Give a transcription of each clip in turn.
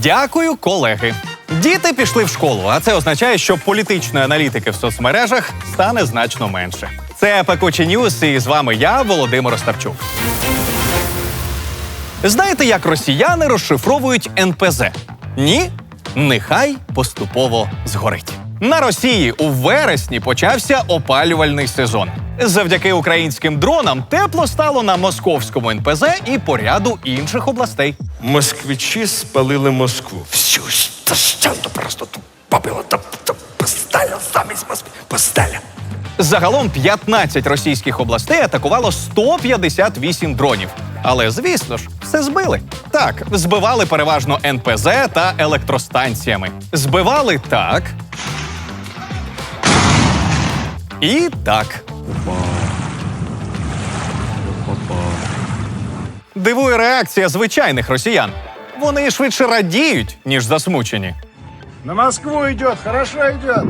Дякую, колеги. Діти пішли в школу, а це означає, що політичної аналітики в соцмережах стане значно менше. Це Пекучі Ньюс, і з вами я, Володимир Остапчук. Знаєте, як росіяни розшифровують НПЗ? Ні? Нехай поступово згорить. На Росії у вересні почався опалювальний сезон. Завдяки українським дронам тепло стало на московському НПЗ і по ряду інших областей. Москвичі спалили Москву. Всю тащанду просто тут побило, та, поставил замість Москви, поставил. Загалом 15 російських областей атакувало 158 дронів. Але звісно ж, все збили. Так, збивали переважно НПЗ та електростанціями. Збивали так. І так. Дивує реакція звичайних росіян. Вони швидше радіють, ніж засмучені. На Москву идет, хорошо идет.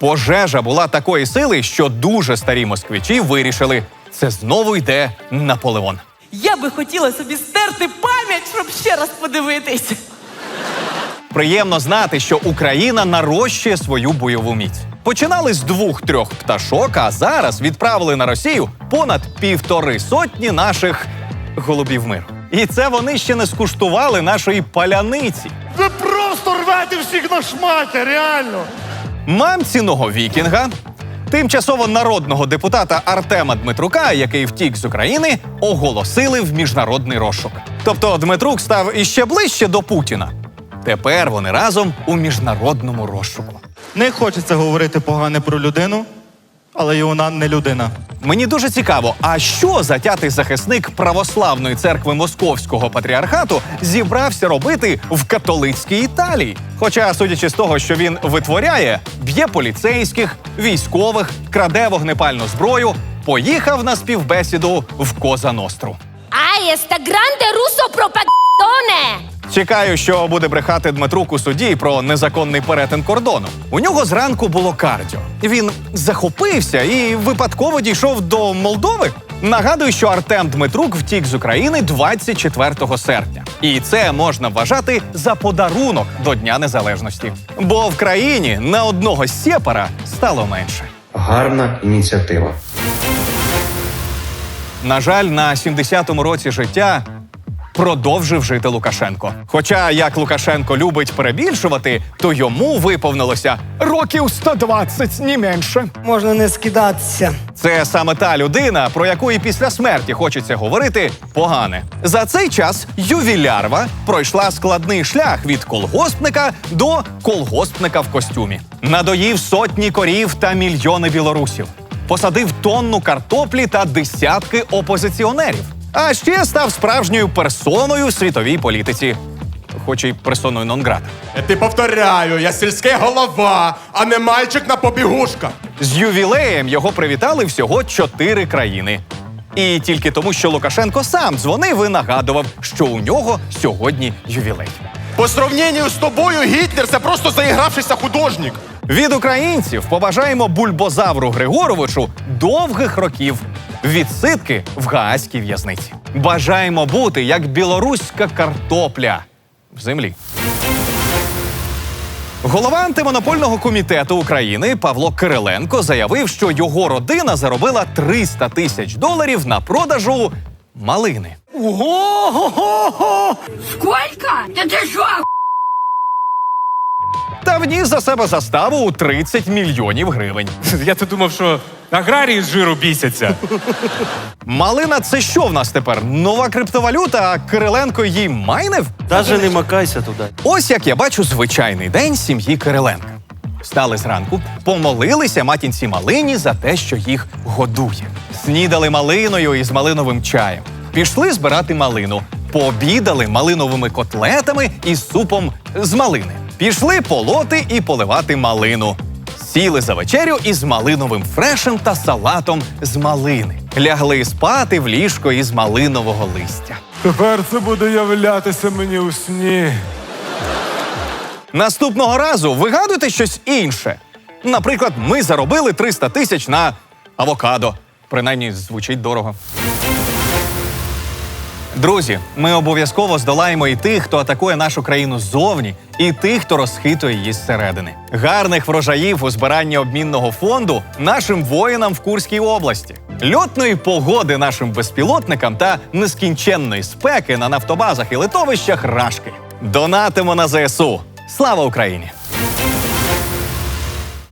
Пожежа була такої сили, що дуже старі москвичі вирішили, це знову йде Наполеон. Я би хотіла собі стерти пам'ять, щоб ще раз подивитись. Приємно знати, що Україна нарощує свою бойову міць. Починали з двох-трьох пташок, а зараз відправили на Росію понад півтори сотні наших голубів миру. І це вони ще не скуштували нашої паляниці. Вы просто рвете всіх на шматі, реально. Мамціного вікінга, тимчасово народного депутата Артема Дмитрука, який втік з України, оголосили в міжнародний розшук. Тобто Дмитрук став іще ближче до Путіна. Тепер вони разом у міжнародному розшуку. Не хочеться говорити погане про людину, але і вона не людина. Мені дуже цікаво, а що затятий захисник православної церкви Московського патріархату зібрався робити в католицькій Італії? Хоча, судячи з того, що він витворяє, б'є поліцейських, військових, краде вогнепальну зброю, поїхав на співбесіду в Коза Ностру. Sta grande russo propagandone! Чекаю, що буде брехати Дмитрук у суді про незаконний перетин кордону. У нього зранку було кардіо. Він захопився і випадково дійшов до Молдови. Нагадую, що Артем Дмитрук втік з України 24 серпня, і це можна вважати за подарунок до Дня Незалежності. Бо в країні на одного сєпара стало менше. Гарна ініціатива. На жаль, на 70-му році життя продовжив жити Лукашенко. Хоча, як Лукашенко любить перебільшувати, то йому виповнилося років 120, ні менше. Можна не скидатися. Це саме та людина, про яку і після смерті хочеться говорити погане. За цей час ювілярва пройшла складний шлях від колгоспника до колгоспника в костюмі. Надоїв сотні корів та мільйони білорусів. Посадив тонну картоплі та десятки опозиціонерів. А ще став справжньою персоною в світовій політиці, хоч і персоною нон-грата. Ти повторяю, я сільський голова, а не мальчик на побігушках. З ювілеєм його привітали всього чотири країни. І тільки тому, що Лукашенко сам дзвонив і нагадував, що у нього сьогодні ювілей. По сравненню з тобою Гітлер це просто заігравшийся художник. Від українців побажаємо бульбозавру Григоровичу довгих років відсидки в гаазькій в'язниці. Бажаємо бути як білоруська картопля в землі. Голова антимонопольного комітету України Павло Кириленко заявив, що його родина заробила 300 тисяч доларів на продажу малини. Сколько? Да ты шо, Та вніс за себе заставу у 30 мільйонів гривень. Я то думав, що аграрії з жиру бісяться. Малина це що в нас тепер? Нова криптовалюта, а Кириленко її майнив? Даже не макайся туди. Ось як я бачу звичайний день сім'ї Кириленка. Встали зранку, помолилися матінці малині за те, що їх годує. Снідали малиною із малиновим чаєм. Пішли збирати малину. Пообідали малиновими котлетами із супом з малини. Пішли полоти і поливати малину. Сіли за вечерю із малиновим фрешем та салатом з малини. Лягли спати в ліжко із малинового листя. Тепер це буде являтися мені у сні. Наступного разу вигадуйте щось інше. Наприклад, ми заробили 300 тисяч на авокадо. Принаймні звучить дорого. Друзі, ми обов'язково здолаємо і тих, хто атакує нашу країну ззовні, і тих, хто розхитує її зсередини. Гарних врожаїв у збиранні обмінного фонду нашим воїнам в Курській області, льотної погоди нашим безпілотникам та нескінченної спеки на нафтобазах і литовищах Рашки. Донатимо на ЗСУ. Слава Україні!